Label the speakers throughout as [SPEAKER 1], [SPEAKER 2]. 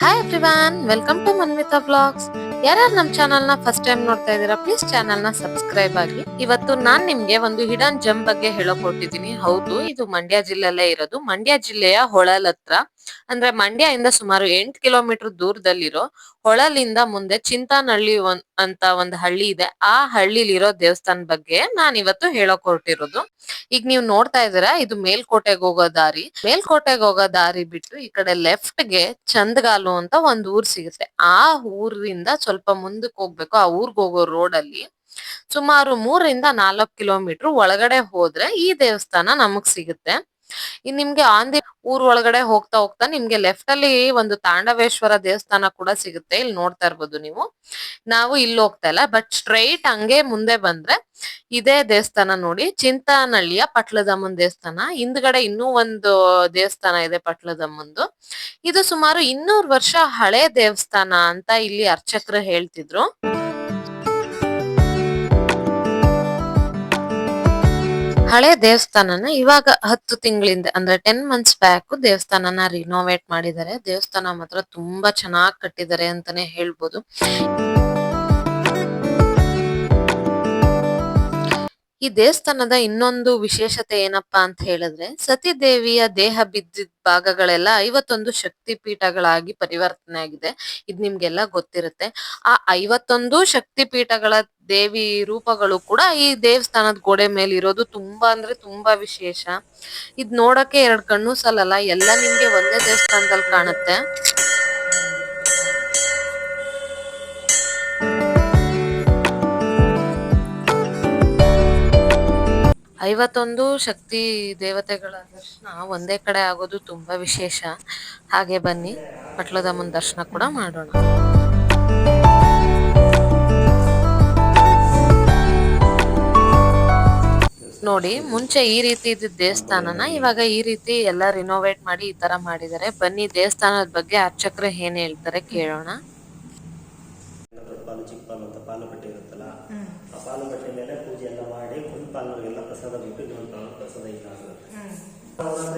[SPEAKER 1] Hi everyone welcome to Manvitha vlogs ಯಾರ್ಯಾರು ನಮ್ಮ ಚಾನಲ್ನ ಫಸ್ಟ್ ಟೈಮ್ ನೋಡ್ತಾ ಇದ್ದೀರಾ ಪ್ಲೀಸ್ ಚಾನಲ್ನ ಸಬ್ಸ್ಕ್ರೈಬ್ ಆಗಿ. ಇವತ್ತು ನಾನ್ ನಿಮ್ಗೆ ಒಂದು ಹಿಡನ್ ಜಮ್ ಬಗ್ಗೆ ಹೇಳಕ್ ಹೊರಟಿದ್ದೀನಿ. ಹೌದು, ಇದು ಮಂಡ್ಯ ಜಿಲ್ಲೆಯಲ್ಲೇ ಇರೋದು. ಮಂಡ್ಯ ಜಿಲ್ಲೆಯ ಹೊಳಲ್ ಹತ್ರ ಅಂದ್ರೆ ಮಂಡ್ಯ ಇಂದ ಸುಮಾರು ಎಂಟ್ ಕಿಲೋಮೀಟರ್ ದೂರದಲ್ಲಿರೋ ಹೊಳಲಿಂದ ಮುಂದೆ ಚಿಂತಾನಹಳ್ಳಿ ಅಂತ ಒಂದು ಹಳ್ಳಿ ಇದೆ. ಆ ಹಳ್ಳಿಲಿರೋ ದೇವಸ್ಥಾನ ಬಗ್ಗೆ ನಾನ್ ಇವತ್ತು ಹೇಳೋಕ್ ಹೊರಟಿರೋದು ಈಗ ನೀವು ನೋಡ್ತಾ ಇದ್ದೀರಾ, ಇದು ಮೇಲ್ಕೋಟೆಗೆ ಹೋಗೋ ದಾರಿ. ಮೇಲ್ಕೋಟೆಗೆ ಹೋಗೋ ದಾರಿ ಬಿಟ್ಟು ಈ ಕಡೆ ಲೆಫ್ಟ್ಗೆ ಚಂದಗಾಲು ಅಂತ ಒಂದ್ ಊರ್ ಸಿಗುತ್ತೆ. ಆ ಊರಿಂದ ಸ್ವಲ್ಪ ಮುಂದಕ್ಕೆ ಹೋಗ್ಬೇಕು, ಆ ಊರ್ಗ್ ಹೋಗೋ ರೋಡ್ ಅಲ್ಲಿ. ಸುಮಾರು ಮೂರರಿಂದ ನಾಲ್ಕು ಕಿಲೋಮೀಟರ್ ಒಳಗಡೆ ಹೋದ್ರೆ ಈ ದೇವಸ್ಥಾನ ನಮಗ್ ಸಿಗುತ್ತೆ. ಇನ್ ನಿಮ್ಗೆ ಆಂದಿ ಊರ್ ಒಳಗಡೆ ಹೋಗ್ತಾ ಹೋಗ್ತಾ ನಿಮ್ಗೆ ಲೆಫ್ಟ್ ಅಲ್ಲಿ ಒಂದು ತಾಂಡವೇಶ್ವರ ದೇವಸ್ಥಾನ ಕೂಡ ಸಿಗುತ್ತೆ ಇಲ್ಲಿ ನೋಡ್ತಾ ಇರ್ಬೋದು ನೀವು. ನಾವು ಇಲ್ಲಿ ಹೋಗ್ತಾ ಇಲ್ಲ ಬಟ್ ಸ್ಟ್ರೈಟ್ ಹಂಗೆ ಮುಂದೆ ಬಂದ್ರೆ ಇದೇ ದೇವಸ್ಥಾನ ನೋಡಿ ಚಿಂತಾನಹಳ್ಳಿಯ ಪಟ್ಲದಮ್ಮನ್ ದೇವಸ್ಥಾನ. ಹಿಂದ್ಗಡೆ ಇನ್ನೂ ಒಂದು ದೇವಸ್ಥಾನ ಇದೆ ಪಟ್ಲದಮ್ಮಂದು. ಇದು ಸುಮಾರು ಇನ್ನೂರು ವರ್ಷ ಹಳೆ ದೇವಸ್ಥಾನ ಅಂತ ಇಲ್ಲಿ ಅರ್ಚಕರು ಹೇಳ್ತಿದ್ರು. ಹಳೆ ದೇವಸ್ಥಾನನ ಇವಾಗ ಹತ್ತು ತಿಂಗಳಿಂದ ಅಂದ್ರೆ ಟೆನ್ ಮಂತ್ಸ್ ಬ್ಯಾಕ್ ದೇವಸ್ಥಾನನ ರಿನೋವೇಟ್ ಮಾಡಿದ್ದಾರೆ. ದೇವಸ್ಥಾನ ಮಾತ್ರ ತುಂಬಾ ಚೆನ್ನಾಗಿ ಕಟ್ಟಿದ್ದಾರೆ ಅಂತಾನೆ ಹೇಳ್ಬೋದು. ಈ ದೇವಸ್ಥಾನದ ಇನ್ನೊಂದು ವಿಶೇಷತೆ ಏನಪ್ಪಾ ಅಂತ ಹೇಳಿದ್ರೆ, ಸತಿದೇವಿಯ ದೇಹ ಬಿದ್ದಿದ್ದ ಭಾಗಗಳೆಲ್ಲ ಐವತ್ತೊಂದು ಶಕ್ತಿ ಪೀಠಗಳಾಗಿ ಪರಿವರ್ತನೆ ಆಗಿದೆ. ಇದ್ ನಿಮ್ಗೆಲ್ಲ ಗೊತ್ತಿರುತ್ತೆ. ಆ ಐವತ್ತೊಂದು ಶಕ್ತಿ ಪೀಠಗಳ ದೇವಿ ರೂಪಗಳು ಕೂಡ ಈ ದೇವಸ್ಥಾನದ ಗೋಡೆ ಮೇಲೆ ಇರೋದು ತುಂಬಾ ಅಂದ್ರೆ ತುಂಬಾ ವಿಶೇಷ. ಇದ್ ನೋಡಕ್ಕೆ ಎರಡ್ ಕಣ್ಣು ಸಾಲಲ್ಲ ಎಲ್ಲ ನಿಮ್ಗೆ ಒಂದೇ ದೇವಸ್ಥಾನದಲ್ಲಿ ಕಾಣುತ್ತೆ. ಐವತ್ತೊಂದು ಶಕ್ತಿ ದೇವತೆಗಳ ದರ್ಶನ ಒಂದೇ ಕಡೆ ಆಗೋದು ತುಂಬಾ ವಿಶೇಷ. ಹಾಗೆ ಬನ್ನಿ, ಪಟ್ಲದಮ್ಮನ ದರ್ಶನ ಕೂಡ ಮಾಡೋಣ. ನೋಡಿ, ಮುಂಚೆ ಈ ರೀತಿ ಇದ್ದ ದೇವಸ್ಥಾನನ ಇವಾಗ ಈ ರೀತಿ ಎಲ್ಲ ರಿನೋವೇಟ್ ಮಾಡಿ ಈ ತರ ಮಾಡಿದ್ದಾರೆ. ಬನ್ನಿ, ದೇವಸ್ಥಾನದ ಬಗ್ಗೆ ಅರ್ಚಕರು ಏನ್ ಹೇಳ್ತಾರೆ ಕೇಳೋಣ.
[SPEAKER 2] ಆ ಪಾಲು ಬಟ್ಟೆ ಮೇಲೆ ಪೂಜೆ ಎಲ್ಲ ಮಾಡಿ ಕುಂದ್ ಪಾಲಿನವರಿಗೆಲ್ಲ ಪ್ರಸಾದ ಬಿಟ್ಟು ಇನ್ನೊಂದು ಪಾಲು ಪ್ರಸಾದ ಇಲ್ಲ ಆಗುತ್ತೆ.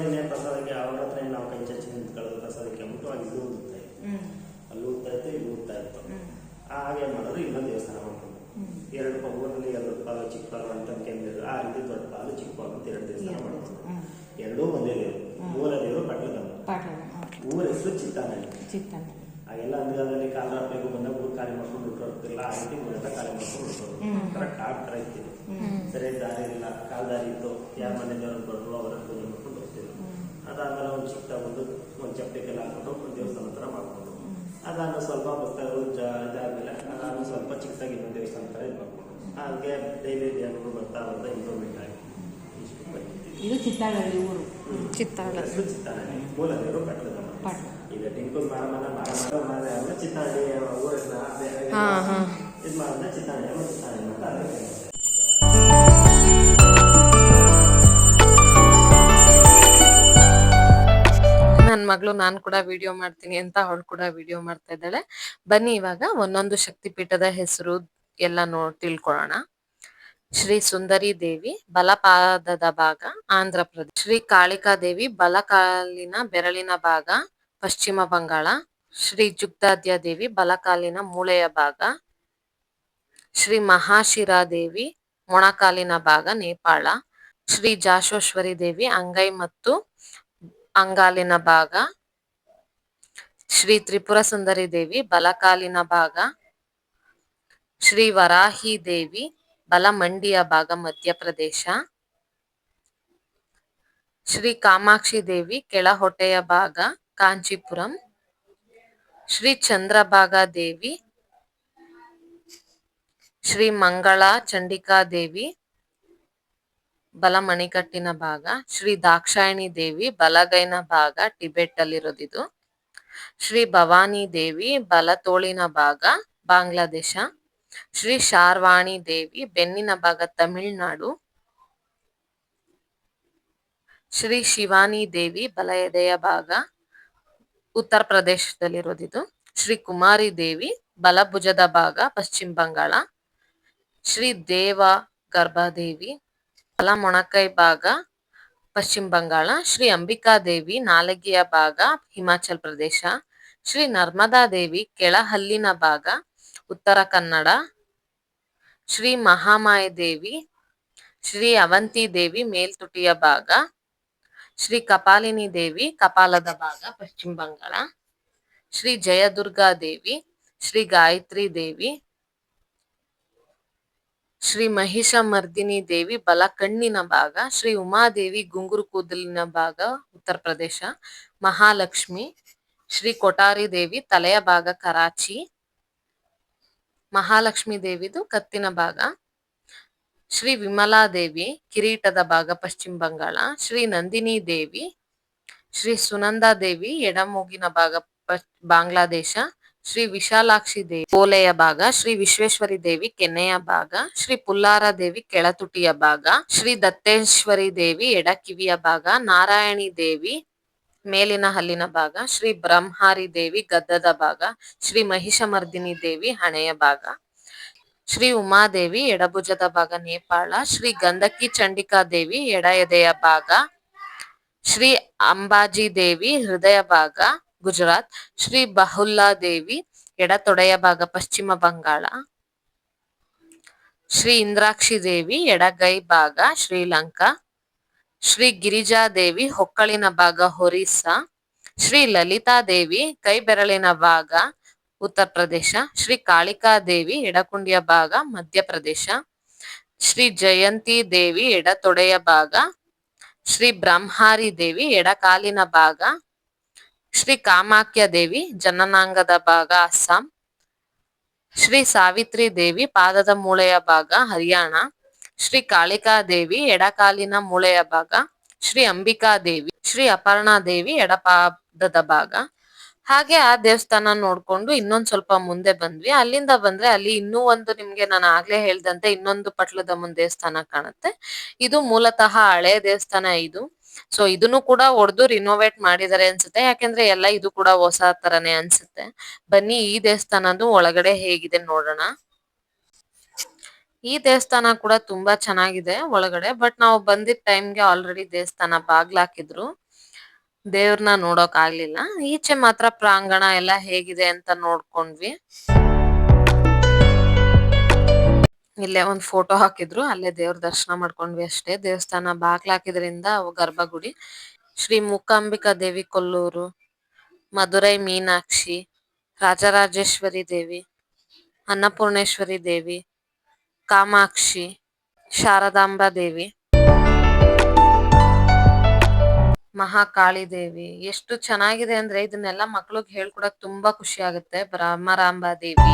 [SPEAKER 2] ಇನ್ನೇ ಪ್ರಸಾದಕ್ಕೆ ಅವ್ರ ಹತ್ರ ನಾವು ಕೈ ಚಚ್ಚಿ ನಿಂತ್ಕೊಳ್ಳೋದು ಪ್ರಸಾದಕ್ಕೆ ಅಂದ್ಬಿಟ್ಟು ಅಲ್ಲಿ ಇದು ಊದ್ತಾ ಇತ್ತು ಅಲ್ಲಿ ಊದ್ತಾ ಇತ್ತು ಇಲ್ಲಿ ಊದ್ತಾ ಇತ್ತು. ಹಾಗೆ ಮಾಡೋದು ಇನ್ನೊಂದು ದೇವಸ್ಥಾನ ಮಾಡ್ಕೊಂಡು. ಎರಡು ಪಗುವಲ್ಲಿ ಊರಲ್ಲಿ ಎರಡು ಪಾಲು ಚಿಕ್ಕ ಪಾಲು ಅಂತ ಕೇಂದ್ರ ಆ ರೀತಿ ದೊಡ್ಡ ಪಾಲು ಚಿಕ್ಕ ಪಾಲು ಅಂತ ಎರಡು ದೇವಸ್ಥಾನ ಮಾಡ್ಕೊಂಡು. ಎರಡೂ ಒಂದೇ ದೇವರು. ಮೂರ ದೇವರು ಪಟ್ಟದಮ್ಮ ಊರ ಹೆಸರು ಚಿತ್ತಾನಹಳ್ಳಿ
[SPEAKER 3] ಚಿತ್ತನ
[SPEAKER 2] ಹಾಗೆಲ್ಲ ಅಂದಾಜಲ್ಲಿ ಕಾಲರ ಬೇಗ ಬಂದಾಗ ಊರು ಖಾಲಿ ಮಾಡ್ಕೊಂಡು ಹುಟ್ಟೋರ್ತಿಲ್ಲ ಆ ರೀತಿ ಊರೆಲ್ಲ ಖಾಲಿ ಮಾಡ್ಕೊಂಡು ಹುಟ್ಟೋರು ಕರೆಕ್ಟ್ ಕಾಡ್ ತರ ಇತ್ತು ಸರಿ ದಾರಿ ಇಲ್ಲ. ಕಾಲ್ ದಾರಿ ಇತ್ತು. ಯಾರ ಮನೆ ದೇವ್ರನ್ನ ಬರೋರು ಅವರ ಪೂಜೆ ಮಾಡ್ಕೊಂಡು ಹೋಗ್ತಿದ್ರು ಅದಾದ್ಮೇಲೆ ಒಂದು ಚಿಕ್ಕ ಒಂದು ಒಂದು ಚಪ್ಪಲಿಗೆಲ್ಲ ಹಾಕೊಂಡು ಒಂದು ದೇವಸ್ಥಾನ ಥರ ಮಾಡ್ಕೊಂಡು. ಅದಾದ್ಮೇಲೆ ಸ್ವಲ್ಪ ಪುಸ್ತಕಗಳು ಜ ಇದಾದ್ಮೇಲೆ ಅದಾದ್ಮೇಲೆ ಸ್ವಲ್ಪ ಚಿಕ್ಕದಾಗಿ ಇನ್ನೊಂದು ದೇವಸ್ಥಾನ ಥರ ಇದು ಮಾಡ್ಕೊಂಡು. ಹಾಗೆ ಡೈಲಿ ದೇವರು ಬರ್ತಾ ಬರ್ತಾ ಇಂಪ್ರೂವ್ಮೆಂಟ್ ಆಗಿ.
[SPEAKER 3] ಇದು ಚಿತ್ತಾಳಹಳ್ಳಿ ಊರು.
[SPEAKER 1] ಚಿತ್ತಾಳ
[SPEAKER 2] ಮೂಲ ಚಿತ್ತಾನಹಳ್ಳಿ ಮೂಲ ಕಟ್ಟದಮ್ಮ ಮರ ಮರ ಮರ ಮರ ಮರ ಅಂದ್ರೆ ಊರ. ಇದು ಮಾಡಿದ್ರೆ ಅಂತ ಅದಕ್ಕೆ
[SPEAKER 1] ನನ್ ಮಗಳು ನಾನ್ ಕೂಡ ವಿಡಿಯೋ ಮಾಡ್ತೀನಿ ಅಂತ ಅವಳು ಕೂಡ ವಿಡಿಯೋ ಮಾಡ್ತಾ ಇದ್ದಾಳೆ. ಬನ್ನಿ ಇವಾಗ ಒಂದೊಂದು ಶಕ್ತಿಪೀಠದ ಹೆಸರು ಎಲ್ಲ ನೋ ತಿಳ್ಕೊಳ್ಳೋಣ. ಶ್ರೀ ಸುಂದರಿ ದೇವಿ ಬಲಪಾದದ ಭಾಗ ಆಂಧ್ರ ಪ್ರದೇಶ. ಶ್ರೀ ಕಾಳಿಕಾ ದೇವಿ ಬಲಕಾಲಿನ ಬೆರಳಿನ ಭಾಗ ಪಶ್ಚಿಮ ಬಂಗಾಳ, ಶ್ರೀ ಜುಗ್ದಾದ್ಯ ದೇವಿ, ಬಲಕಾಲಿನ ಮೂಳೆಯ ಭಾಗ, ಶ್ರೀ ಮಹಾಶಿರಾದೇವಿ ಮೊಣಕಾಲಿನ ಭಾಗ, ನೇಪಾಳ, ಶ್ರೀ ಜಾಶೋಶ್ವರಿ ದೇವಿ, ಅಂಗೈ ಮತ್ತು ಅಂಗಾಲಿನ ಭಾಗ, ಶ್ರೀ ತ್ರಿಪುರ ಸುಂದರಿ ದೇವಿ, ಬಲಕಾಲಿನ ಭಾಗ, ಶ್ರೀ ವರಾಹಿ ದೇವಿ ಬಲ ಮಂಡಿಯ ಭಾಗ, ಮಧ್ಯಪ್ರದೇಶ, ಶ್ರೀ ಕಾಮಾಕ್ಷಿ ದೇವಿ ಕೆಳ ಹೊಟ್ಟೆಯ ಭಾಗ ಕಾಂಚೀಪುರಂ, ಶ್ರೀ ಚಂದ್ರಭಾಗ ದೇವಿ, ಶ್ರೀ ಮಂಗಳಾ ಚಂಡಿಕಾ ದೇವಿ ಬಲ ಮಣಿಕಟ್ಟಿನ ಭಾಗ, ಶ್ರೀ ದಾಕ್ಷಾಯಣಿ ದೇವಿ, ಬಲಗೈನ ಭಾಗ ಟಿಬೆಟ್ ಅಲ್ಲಿರೋದಿದು ಶ್ರೀ ಭವಾನಿ ದೇವಿ, ಬಲತೋಳಿನ ಭಾಗ, ಬಾಂಗ್ಲಾದೇಶ. ಶ್ರೀ ಶಾರ್ವಾಣಿ ದೇವಿ, ಬೆನ್ನಿನ ಭಾಗ, ತಮಿಳುನಾಡು. ಶ್ರೀ ಶಿವಾನಿ ದೇವಿ ಬಲ ಎದೆಯ ಭಾಗ. ಉತ್ತರ ಪ್ರದೇಶದಲ್ಲಿರೋದಿದು. ಶ್ರೀ ಕುಮಾರಿ ದೇವಿ, ಬಲಭುಜದ ಭಾಗ, ಪಶ್ಚಿಮ ಬಂಗಾಳ. ಶ್ರೀ ದೇವ ಗರ್ಭಾದೇವಿ ಬಲ ಮೊಣಕೈ ಭಾಗ, ಪಶ್ಚಿಮ ಬಂಗಾಳ. ಶ್ರೀ ಅಂಬಿಕಾ ದೇವಿ, ನಾಲಗಿಯ ಭಾಗ, ಹಿಮಾಚಲ್ ಪ್ರದೇಶ. ಶ್ರೀ ನರ್ಮದಾ ದೇವಿ, ಕೆಳಹಲ್ಲಿನ ಭಾಗ, ಉತ್ತರ ಕನ್ನಡ. ಶ್ರೀ ಮಹಾಮಾಯ ದೇವಿ, ಶ್ರೀ ಅವಂತಿ ದೇವಿ, ಮೇಲ್ತುಟಿಯ ಭಾಗ. ಶ್ರೀ ಕಪಾಲಿನಿ ದೇವಿ, ಕಪಾಲದ ಭಾಗ, ಪಶ್ಚಿಮ ಬಂಗಾಳ. ಶ್ರೀ ಜಯದುರ್ಗಾ ದೇವಿ, ಶ್ರೀ ಗಾಯತ್ರಿ ದೇವಿ, ಶ್ರೀ ಮಹಿಷಮರ್ದಿನಿ ದೇವಿ ಬಲ ಕಣ್ಣಿನ ಭಾಗ, ಶ್ರೀ ಉಮಾದೇವಿ ಗುಂಗುರು ಕೂದಲಿನ ಭಾಗ, ಉತ್ತರ ಪ್ರದೇಶ, ಮಹಾಲಕ್ಷ್ಮಿ, ಶ್ರೀ ಕೊಠಾರಿ ದೇವಿ, ತಲೆಯ ಭಾಗ, ಕರಾಚಿ, ಮಹಾಲಕ್ಷ್ಮಿ ದೇವಿದು ಕತ್ತಿನ ಭಾಗ. ಶ್ರೀ ವಿಮಲಾ ದೇವಿ, ಕಿರೀಟದ ಭಾಗ, ಪಶ್ಚಿಮ ಬಂಗಾಳ. ಶ್ರೀ ನಂದಿನಿ ದೇವಿ, ಶ್ರೀ ಸುನಂದಾ ದೇವಿ, ಎಡಮೂಗಿನ ಭಾಗ ಬಾಂಗ್ಲಾದೇಶ. ಶ್ರೀ ವಿಶಾಲಾಕ್ಷಿ ದೇವಿ, ಓಲೆಯ ಭಾಗ. ಶ್ರೀ ವಿಶ್ವೇಶ್ವರಿ ದೇವಿ ಕೆನ್ನೆಯ ಭಾಗ. ಶ್ರೀ ಪುಲ್ಲಾರ ದೇವಿ, ಕೆಳತುಟಿಯ ಭಾಗ. ಶ್ರೀ ದತ್ತೇಶ್ವರಿ ದೇವಿ, ಎಡಕಿವಿಯ ಭಾಗ. ನಾರಾಯಣಿ ದೇವಿ, ಮೇಲಿನ ಹಲ್ಲಿನ ಭಾಗ. ಶ್ರೀ ಬ್ರಹ್ಮಾರಿ ದೇವಿ, ಗದ್ದದ ಭಾಗ. ಶ್ರೀ ಮಹಿಷಮರ್ದಿನಿ ದೇವಿ, ಹಣೆಯ ಭಾಗ. ಶ್ರೀ ಉಮಾದೇವಿ ಎಡಭುಜದ ಭಾಗ ನೇಪಾಳ, ಶ್ರೀ ಗಂಧಕಿ ಚಂಡಿಕಾ ದೇವಿ ಎಡ ಎದೆಯ ಭಾಗ, ಶ್ರೀ ಅಂಬಾಜಿ ದೇವಿ ಹೃದಯ ಭಾಗ ಗುಜರಾತ್, ಶ್ರೀ ಬಹುಲ್ಲಾ ದೇವಿ ಎಡ ತೊಡೆಯ ಭಾಗ ಪಶ್ಚಿಮ ಬಂಗಾಳ, ಶ್ರೀ ಇಂದ್ರಾಕ್ಷಿ ದೇವಿ ಎಡಗೈ ಭಾಗ ಶ್ರೀಲಂಕಾ, ಶ್ರೀ ಗಿರಿಜಾ ದೇವಿ ಹೊಕ್ಕಳಿನ ಭಾಗ ಒರಿಸ್ಸಾ, ಶ್ರೀ ಲಲಿತಾ ದೇವಿ ಕೈ ಬೆರಳಿನ ಭಾಗ ಉತ್ತರ ಪ್ರದೇಶ, ಶ್ರೀ ಕಾಳಿಕಾ ದೇವಿ ಎಡಕುಂಡಿಯ ಭಾಗ ಮಧ್ಯಪ್ರದೇಶ ಶ್ರೀ ಜಯಂತಿ ದೇವಿ ಎಡತೊಡೆಯ ಭಾಗ, ಶ್ರೀ ಬ್ರಹ್ಮಾರಿ ದೇವಿ ಎಡಕಾಲಿನ ಭಾಗ, ಶ್ರೀ ಕಾಮಾಕ್ಯ ದೇವಿ ಜನನಾಂಗದ ಭಾಗ, ಅಸ್ಸಾಂ, ಶ್ರೀ ಸಾವಿತ್ರಿ ದೇವಿ ಪಾದದ ಮೂಳೆಯ ಭಾಗ, ಹರಿಯಾಣ, ಶ್ರೀ ಕಾಳಿಕಾ ದೇವಿ ಎಡಕಾಲಿನ ಮೂಳೆಯ ಭಾಗ, ಶ್ರೀ ಅಂಬಿಕಾ ದೇವಿ, ಶ್ರೀ ಅಪರ್ಣಾ ದೇವಿ ಎಡಪಾದದ ಭಾಗ ಹಾಗೆ ಆ ದೇವಸ್ಥಾನ ನೋಡ್ಕೊಂಡು ಇನ್ನೊಂದ್ ಸ್ವಲ್ಪ ಮುಂದೆ ಬಂದ್ವಿ. ಅಲ್ಲಿಂದ ಬಂದ್ರೆ ಅಲ್ಲಿ ಇನ್ನೂ ಒಂದು ನಿಮ್ಗೆ ನಾನು ಆಗ್ಲೇ ಹೇಳ್ದಂತೆ ಇನ್ನೊಂದು ಪಟ್ಲದ ಮುಂದೆ ದೇವಸ್ಥಾನ ಕಾಣುತ್ತೆ. ಇದು ಮೂಲತಃ ಹಳೆ ದೇವಸ್ಥಾನ ಇದು. ಸೊ ಇದನ್ನು ಕೂಡ ಒಡೆದು ರಿನೋವೇಟ್ ಮಾಡಿದ್ದಾರೆ ಅನ್ಸುತ್ತೆ. ಯಾಕೆಂದ್ರೆ ಎಲ್ಲ ಇದು ಕೂಡ ಹೊಸ ತರನೇ ಅನ್ಸುತ್ತೆ. ಬನ್ನಿ ಈ ದೇವಸ್ಥಾನದ್ದು ಒಳಗಡೆ ಹೇಗಿದೆ ನೋಡೋಣ. ಈ ದೇವಸ್ಥಾನ ಕೂಡ ತುಂಬಾ ಚೆನ್ನಾಗಿದೆ ಒಳಗಡೆ. ಬಟ್ ನಾವು ಬಂದಿದ್ದ ಟೈಮ್ಗೆ ಆಲ್ರೆಡಿ ದೇವಸ್ಥಾನ ಬಾಗ್ಲಾಕಿದ್ರು ದೇವ್ರನ್ನ ನೋಡೋಕ್ ಆಗ್ಲಿಲ್ಲ. ಈಚೆ ಮಾತ್ರ ಪ್ರಾಂಗಣ ಎಲ್ಲ ಹೇಗಿದೆ ಅಂತ ನೋಡ್ಕೊಂಡ್ವಿ. ಇಲ್ಲೇ ಒಂದ್ ಫೋಟೋ ಹಾಕಿದ್ರು, ಅಲ್ಲೇ ದೇವ್ರ ದರ್ಶನ ಮಾಡ್ಕೊಂಡ್ವಿ ಅಷ್ಟೇ. ದೇವಸ್ಥಾನ ಬಾಗ್ಲಾಕಿದ್ರಿಂದ ಹಾಕಿದ್ರಿಂದ ಗರ್ಭಗುಡಿ. ಶ್ರೀ ಮೂಕಾಂಬಿಕಾ ದೇವಿ ಕೊಲ್ಲೂರು, ಮಧುರೈ ಮೀನಾಕ್ಷಿ, ರಾಜರಾಜೇಶ್ವರಿ ದೇವಿ, ಅನ್ನಪೂರ್ಣೇಶ್ವರಿ ದೇವಿ, ಕಾಮಾಕ್ಷಿ, ಶಾರದಾಂಬಾ ದೇವಿ ಮಹಾಕಾಳಿ ದೇವಿ ಎಷ್ಟು ಚೆನ್ನಾಗಿದೆ ಅಂದ್ರೆ ಇದನ್ನೆಲ್ಲ ಮಕ್ಳಿಗೆ ಹೇಳ್ಕೊಡಕ್ ತುಂಬಾ ಖುಷಿ ಆಗುತ್ತೆ. ದೇವಿ.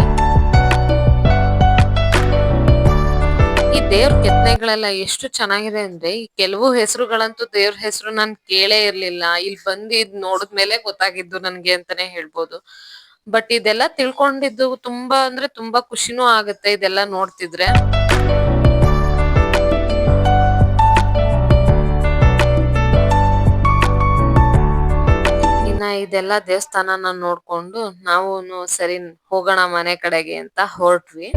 [SPEAKER 1] ಈ ದೇವ್ರ ಕೆತ್ತನೆಗಳೆಲ್ಲ ಎಷ್ಟು ಚೆನ್ನಾಗಿದೆ ಅಂದ್ರೆ ಈ ಕೆಲವು ಹೆಸರುಗಳಂತೂ ದೇವ್ರ ಹೆಸರು ನಾನ್ ಕೇಳೇ ಇರ್ಲಿಲ್ಲ. ಇಲ್ಲಿ ಬಂದು ಇದ್ ನೋಡಿದ್ಮೇಲೆ ಗೊತ್ತಾಗಿದ್ದು ನನ್ಗೆ ಅಂತಾನೆ ಹೇಳ್ಬೋದು. ಬಟ್ ಇದೆಲ್ಲ ತಿಳ್ಕೊಂಡಿದ್ದು ತುಂಬಾ ಅಂದ್ರೆ ತುಂಬಾ ಖುಷಿನೂ ಆಗುತ್ತೆ ಇದೆಲ್ಲ ನೋಡ್ತಿದ್ರೆ. ಇದೆಲ್ಲ ದೇವಸ್ಥಾನನ ನೋಡ್ಕೊಂಡು ನಾವು ಸರಿ ಹೋಗೋಣ ಮನೆ ಕಡೆಗೆ ಅಂತ ಹೊರಟ್ವಿ.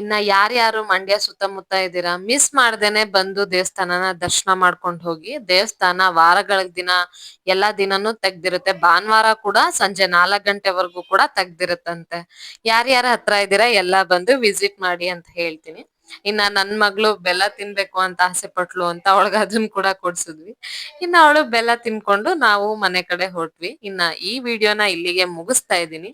[SPEAKER 1] ಇನ್ನ ಯಾರ್ಯಾರು ಮಂಡ್ಯ ಸುತ್ತಮುತ್ತ ಇದ್ದೀರಾ ಮಿಸ್ ಮಾಡ್ದೇನೆ ಬಂದು ದೇವಸ್ಥಾನನ ದರ್ಶನ ಮಾಡ್ಕೊಂಡು ಹೋಗಿ, ದೇವಸ್ಥಾನ ವಾರಗಳ ದಿನ ಎಲ್ಲಾ ದಿನನೂ ತೆಗ್ದಿರುತ್ತೆ. ಭಾನುವಾರ ಕೂಡ ಸಂಜೆ ನಾಲ್ಕು ಗಂಟೆವರೆಗೂ ಕೂಡ ತೆಗ್ದಿರುತ್ತಂತೆ. ಯಾರ್ಯಾರ ಹತ್ರ ಇದ್ದೀರಾ ಎಲ್ಲಾ ಬಂದು ವಿಸಿಟ್ ಮಾಡಿ ಅಂತ ಹೇಳ್ತೀನಿ. ಇನ್ನ ನನ್ ಮಗಳು ಬೆಲ್ಲ ತಿನ್ಬೇಕು ಅಂತ ಆಸೆ ಪಟ್ಲು ಅಂತ ಅವಳಗ ಅದನ್ನ ಕೂಡ ಕೊಡ್ಸಿದ್ವಿ. ಇನ್ನ ಅವಳು ಬೆಲ್ಲ ತಿನ್ಕೊಂಡು ನಾವು ಮನೆ ಕಡೆ ಹೊರಟ್ವಿ ಇನ್ನ ಈ ವಿಡಿಯೋನ ಇಲ್ಲಿಗೆ ಮುಗಿಸ್ತಾ ಇದ್ದೀನಿ.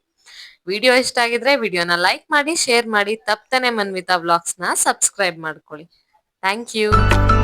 [SPEAKER 1] ವಿಡಿಯೋ ಇಷ್ಟ ಆಗಿದ್ರೆ ವಿಡಿಯೋನ ಲೈಕ್ ಮಾಡಿ, ಶೇರ್ ಮಾಡಿ, ತಪ್ತನೆ ಮನ್ವಿತಾ ವ್ಲಾಗ್ಸ್ನ ಸಬ್ಸ್ಕ್ರೈಬ್ ಮಾಡ್ಕೊಳ್ಳಿ. Thank you.